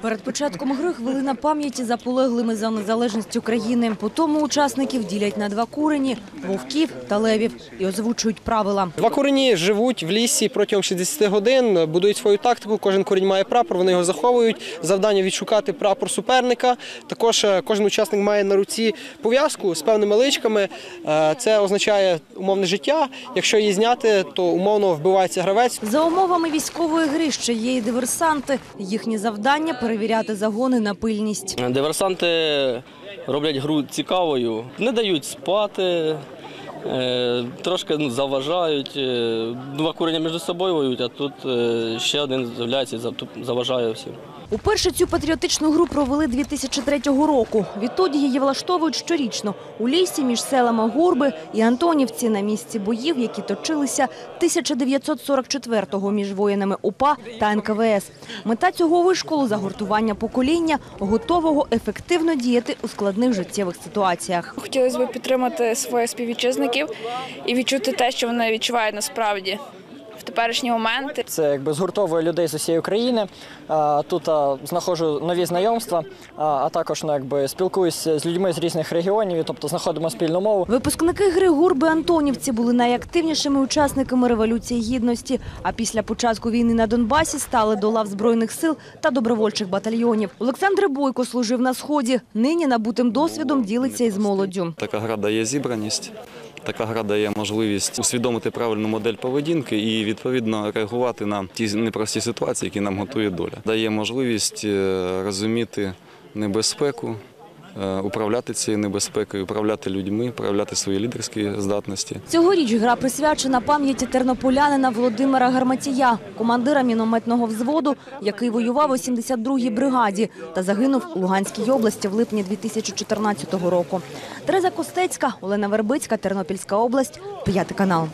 Перед початком гри хвилина пам'яті за полеглими за незалежність України. По тому учасників ділять на два курені – вовків та левів і озвучують правила. Два курені живуть в лісі протягом 60 годин, будують свою тактику. Кожен курінь має прапор, вони його заховують. Завдання відшукати прапор суперника. Також е, кожен учасник має на руці пов'язку з певними личками. Е, Це означає умовне життя. Якщо її зняти, то умовно вбивається гравець. За умовами військової гри ще є і диверсанти. Їхнє завдання – перевіряти загони на пильність. Диверсанти роблять гру цікавою, не дають спати, е, трошки ну, заважають. е, Два курення між собою воюють, а тут е, ще один з'являється і заважає всім. Уперше цю патріотичну гру провели 2003 року. Відтоді її влаштовують щорічно у лісі між селами Гурби і Антонівці на місці боїв, які точилися 1944-го між воїнами УПА та НКВС. Мета цього вишколу – загуртування покоління, готового ефективно діяти у складних життєвих ситуаціях. Хотілося б підтримати своїх співвітчизників і відчути те, що вони відчувають насправді в теперішні моменти. Це якби згуртовує людей з усієї України. Тут знаходжу нові знайомства, а, а також ну, якби спілкуюся з людьми з різних регіонів, тобто знаходимо спільну мову. Випускники гри Гурби Антонівці були найактивнішими учасниками Революції Гідності, а після початку війни на Донбасі стали до лав Збройних сил та добровольчих батальйонів. Олександр Бойко служив на Сході. Нині набутим досвідом ділиться із молоддю. Така гра дає зібраність, така гра дає можливість усвідомити правильну модель поведінки і відповідно реагувати на ті непрості ситуації, які нам готує доля. Дає можливість е, розуміти небезпеку, управляти цією небезпекою, управляти людьми, управляти свої лідерські здатності. Цьогоріч гра присвячена пам'яті тернополянина Володимира Гарматія, командира мінометного взводу, який воював у 72-й бригаді та загинув у Луганській області в липні 2014 року. Тереза Костецька, Олена Вербицька, Тернопільська область, п'ятий канал.